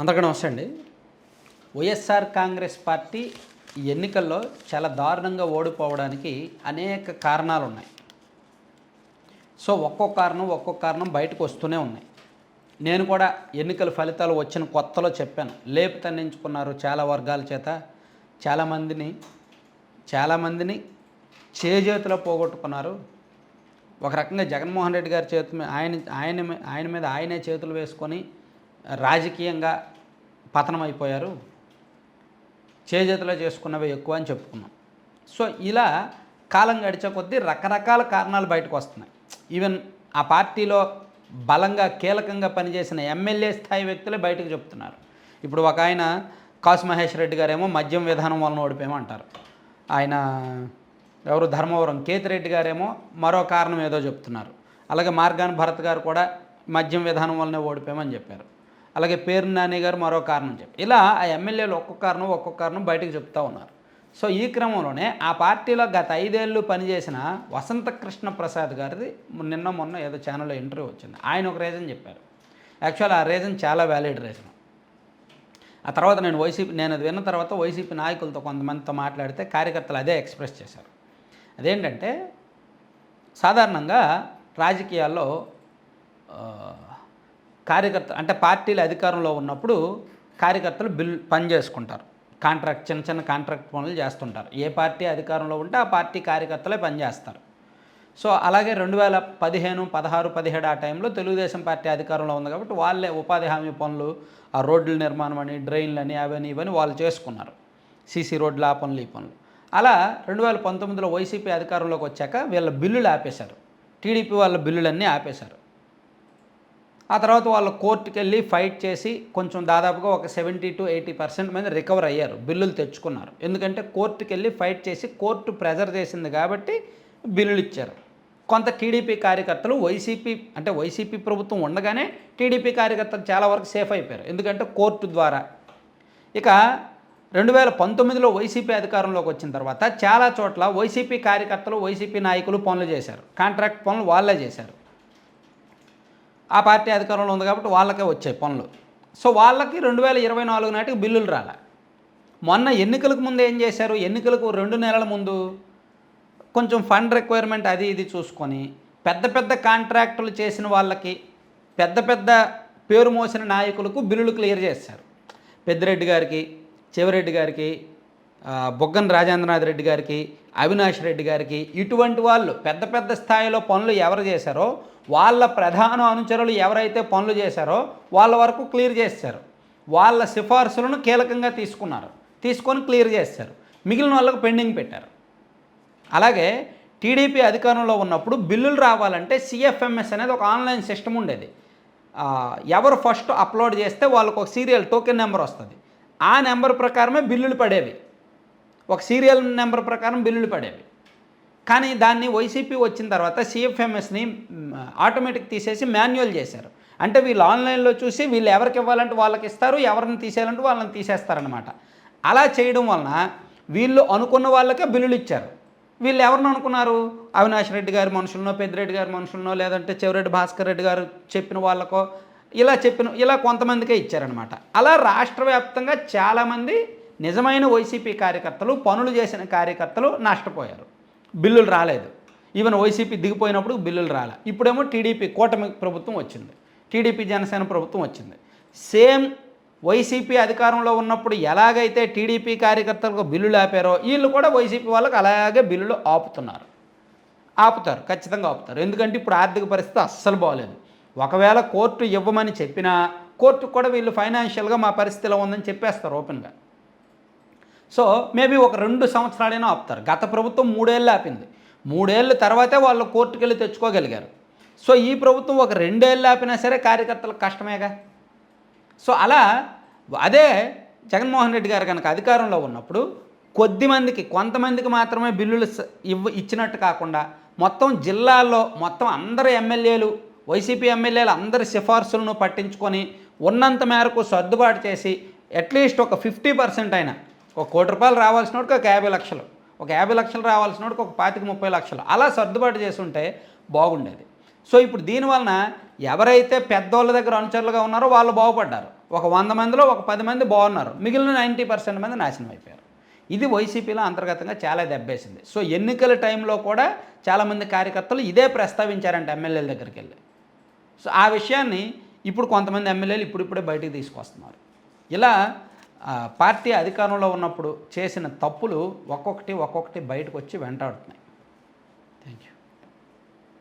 అందరికీ నమస్తే అండి. వైఎస్ఆర్ కాంగ్రెస్ పార్టీ ఎన్నికల్లో చాలా దారుణంగా ఓడిపోవడానికి అనేక కారణాలు ఉన్నాయి. సో ఒక్కో కారణం ఒక్కో కారణం బయటకు వస్తూనే ఉన్నాయి. నేను కూడా ఎన్నికల ఫలితాలు వచ్చిన కొత్తలో చెప్పాను. లేపు తన్నించుకున్నారు చాలా వర్గాల చేత. చాలామందిని చాలామందిని చేజేతిలో పోగొట్టుకున్నారు. ఒక రకంగా జగన్మోహన్ రెడ్డి గారి చేతి ఆయన ఆయన మీ- ఆయన మీద ఆయనే చేతులు వేసుకొని రాజకీయంగా పతనం అయిపోయారు చేజేతిలో చేసుకున్నవి ఎక్కువ అని చెప్పుకున్నాం. సో ఇలా కాలం గడిచే కొద్దీ రకరకాల కారణాలు బయటకు వస్తున్నాయి ఈవెన్ ఆ పార్టీలో బలంగా కీలకంగా పనిచేసిన ఎమ్మెల్యే స్థాయి వ్యక్తులే బయటకు చెప్తున్నారు. ఇప్పుడు ఒక ఆయన కాసు మహేష్ రెడ్డి గారేమో మద్యం విధానం వలన ఓడిపోయామో అంటారు. ఆయన ఎవరు? ధర్మవరం. కేతిరెడ్డి గారేమో మరో కారణం ఏదో చెప్తున్నారు. అలాగే మార్గాన్ భరత్ గారు కూడా మద్యం విధానం వల్లనే ఓడిపోయామని చెప్పారు. అలాగే పేరు నాని గారు మరో కారణం చెప్పి ఇలా ఆ ఎమ్మెల్యేలు ఒక్కొక్క కారణం ఒక్కొక్క కారణం బయటకు చెప్తా ఉన్నారు. సో ఈ క్రమంలోనే ఆ పార్టీలో గత ఐదేళ్ళు పనిచేసిన వసంత కృష్ణ ప్రసాద్ గారిది నిన్న మొన్న ఏదో ఛానల్లో ఇంటర్వ్యూ వచ్చింది. ఆయన ఒక రీజన్ చెప్పారు. యాక్చువల్ ఆ రీజన్ చాలా వ్యాలిడ్ రీజన్ ఆ తర్వాత నేను వైసీపీ నేను అది విన్న తర్వాత వైసీపీ నాయకులతో కొంతమందితో మాట్లాడితే కార్యకర్తలు అదే ఎక్స్ప్రెస్ చేశారు. అదేంటంటే సాధారణంగా రాజకీయాల్లో కార్యకర్త అంటే పార్టీలు అధికారంలో ఉన్నప్పుడు కార్యకర్తలు బిల్ పని చేసుకుంటారు. కాంట్రాక్ట్ చిన్న చిన్న కాంట్రాక్ట్ పనులు చేస్తుంటారు. ఏ పార్టీ అధికారంలో ఉంటే ఆ పార్టీ కార్యకర్తలే పనిచేస్తారు సో అలాగే రెండు వేల పదిహేను పదహారు పదిహేడు ఆ టైంలో తెలుగుదేశం పార్టీ అధికారంలో ఉంది కాబట్టి వాళ్ళే ఉపాధి హామీ పనులు ఆ రోడ్ల నిర్మాణం అని డ్రైన్లు అని అవని ఇవని వాళ్ళు చేసుకున్నారు. సీసీ రోడ్లు ఆ పనులు ఈ పనులు. అలా రెండు వేల పంతొమ్మిదిలో వైసీపీ అధికారంలోకి వచ్చాక వీళ్ళ బిల్లులు ఆపేశారు. టీడీపీ వాళ్ళ బిల్లులన్నీ ఆపేశారు. ఆ తర్వాత వాళ్ళు కోర్టుకి వెళ్ళి ఫైట్ చేసి కొంచెం దాదాపుగా ఒక సెవెంటీ టు ఎయిటీ పర్సెంట్ మీద రికవర్ అయ్యారు బిల్లులు తెచ్చుకున్నారు. ఎందుకంటే కోర్టుకి వెళ్ళి ఫైట్ చేసి కోర్టు ప్రెజర్ చేసింది కాబట్టి బిల్లులు ఇచ్చారు. కొంత టీడీపీ కార్యకర్తలు వైసీపీ అంటే వైసీపీ ప్రభుత్వం ఉండగానే టీడీపీ కార్యకర్తలు చాలా వరకు సేఫ్ అయిపోయారు. ఎందుకంటే కోర్టు ద్వారా ఇక రెండు వేల పంతొమ్మిదిలో వైసీపీ అధికారంలోకి వచ్చిన తర్వాత చాలా చోట్ల వైసీపీ కార్యకర్తలు వైసీపీ నాయకులు పనులు చేశారు. కాంట్రాక్ట్ పనులు వాళ్ళే చేశారు. ఆ పార్టీ అధికారంలో ఉంది కాబట్టి వాళ్ళకే వచ్చాయి పనులు. సో వాళ్ళకి రెండు వేల ఇరవై నాలుగు నాటికి బిల్లులు రాలే. మొన్న ఎన్నికలకు ముందు ఏం చేశారు? ఎన్నికలకు రెండు నెలల ముందు కొంచెం ఫండ్ రిక్వైర్మెంట్ అది ఇది చూసుకొని పెద్ద పెద్ద కాంట్రాక్టులు చేసిన వాళ్ళకి పెద్ద పెద్ద పేరు మోసిన నాయకులకు బిల్లులు క్లియర్ చేశారు. పెద్దిరెడ్డి గారికి చివరెడ్డి గారికి బుగ్గన రాజేంద్రనాథ్ రెడ్డి గారికి అవినాష్ రెడ్డి గారికి ఇటువంటి వాళ్ళు పెద్ద పెద్ద స్థాయిలో పనులు ఎవరు చేశారో వాళ్ళ ప్రధాన అనుచరులు ఎవరైతే పనులు చేశారో వాళ్ళ వరకు క్లియర్ చేశారు వాళ్ళ సిఫార్సులను కీలకంగా తీసుకున్నారు. తీసుకొని క్లియర్ చేశారు మిగిలిన వాళ్ళకు పెండింగ్ పెట్టారు. అలాగే టీడీపీ అధికారంలో ఉన్నప్పుడు బిల్లులు రావాలంటే సిఎఫ్ఎంఎస్ అనేది ఒక ఆన్లైన్ సిస్టమ్ ఉండేది. ఎవరు ఫస్ట్ అప్లోడ్ చేస్తే వాళ్ళకు ఒక సీరియల్ టోకెన్ నెంబర్ వస్తుంది. ఆ నెంబర్ ప్రకారమే బిల్లులు పడేవి. ఒక సీరియల్ నెంబర్ ప్రకారం బిల్లులు పడేవి. కానీ దాన్ని వైసీపీ వచ్చిన తర్వాత సిఎఫ్ఎంఎస్ని ఆటోమేటిక్ తీసేసి మాన్యువల్ చేశారు. అంటే వీళ్ళు ఆన్లైన్లో చూసి వీళ్ళు ఎవరికి ఇవ్వాలంటే వాళ్ళకి ఇస్తారు ఎవరిని తీసేయాలంటే వాళ్ళని తీసేస్తారనమాట అలా చేయడం వలన వీళ్ళు అనుకున్న వాళ్ళకే బిల్లులు ఇచ్చారు. వీళ్ళు ఎవరిని అనుకున్నారు? అవినాష్ రెడ్డి గారి మనుషులనో పెద్దిరెడ్డి గారి మనుషులనో లేదంటే చెవిరెడ్డి భాస్కర్ రెడ్డి గారు చెప్పిన వాళ్ళకో ఇలా చెప్పిన ఇలా కొంతమందికే ఇచ్చారనమాట అలా రాష్ట్ర వ్యాప్తంగా చాలామంది నిజమైన వైసీపీ కార్యకర్తలు పనులు చేసిన కార్యకర్తలు నష్టపోయారు. బిల్లులు రాలేదు. ఈవెన్ వైసీపీ దిగిపోయినప్పుడు బిల్లులు రాలే. ఇప్పుడేమో టీడీపీ కూటమి ప్రభుత్వం వచ్చింది. టీడీపీ జనసేన ప్రభుత్వం వచ్చింది. సేమ్ వైసీపీ అధికారంలో ఉన్నప్పుడు ఎలాగైతే టీడీపీ కార్యకర్తలకు బిల్లులు ఆపారో వీళ్ళు కూడా వైసీపీ వాళ్ళకి అలాగే బిల్లులు ఆపుతున్నారు. ఆపుతారు. ఖచ్చితంగా ఆపుతారు. ఎందుకంటే ఇప్పుడు ఆర్థిక పరిస్థితి అస్సలు బాగలేదు ఒకవేళ కోర్టు ఇవ్వమని చెప్పినా కోర్టు కూడా వీళ్ళు ఫైనాన్షియల్గా మా పరిస్థితిలో ఉందని చెప్పేస్తారు ఓపెన్గా. సో మేబీ ఒక రెండు సంవత్సరాలైనా ఆపుతారు. గత ప్రభుత్వం మూడేళ్ళు ఆపింది. మూడేళ్ళ తర్వాతే వాళ్ళు కోర్టుకు వెళ్ళి తెచ్చుకోగలిగారు. సో ఈ ప్రభుత్వం ఒక రెండేళ్ళు ఆపినా సరే కార్యకర్తలకు కష్టమేగా. సో అలా అదే జగన్మోహన్ రెడ్డి గారు కనుక అధికారంలో ఉన్నప్పుడు కొద్ది మందికి కొంతమందికి మాత్రమే బిల్లులు ఇవ్వ ఇచ్చినట్టు కాకుండా మొత్తం జిల్లాల్లో మొత్తం అందరు ఎమ్మెల్యేలు వైసీపీ ఎమ్మెల్యేలు అందరి సిఫార్సులను పట్టించుకొని ఉన్నంత మేరకు సర్దుబాటు చేసి అట్లీస్ట్ ఒక ఫిఫ్టీ పర్సెంట్ అయినా ఒక కోటి రూపాయలు రావాల్సిన వాడికి ఒక యాభై లక్షలు ఒక యాభై లక్షలు రావాల్సిన వాడికి ఒక పాతిక ముప్పై లక్షలు. అలా సర్దుబాటు చేసి ఉంటే బాగుండేది. సో ఇప్పుడు దీనివలన ఎవరైతే పెద్దోళ్ళ దగ్గర అనుచరులుగా ఉన్నారో వాళ్ళు బాగుపడ్డారు. ఒక వంద మందిలో ఒక పది మంది బాగున్నారు. మిగిలిన నైంటీ పర్సెంట్ మంది నాశనం అయిపోయారు. ఇది వైసీపీలో అంతర్గతంగా చాలా దెబ్బేసింది. సో ఎన్నికల టైంలో కూడా చాలామంది కార్యకర్తలు ఇదే ప్రస్తావించారంట ఎమ్మెల్యేల దగ్గరికి వెళ్ళి. సో ఆ విషయాన్ని ఇప్పుడు కొంతమంది ఎమ్మెల్యేలు ఇప్పుడిప్పుడే బయటికి తీసుకొస్తున్నారు. ఇలా పార్టీ అధికారంలో ఉన్నప్పుడు చేసిన తప్పులు ఒక్కొక్కటి ఒక్కొక్కటి బయటకు వచ్చి వెంటాడుతున్నాయి. Thank you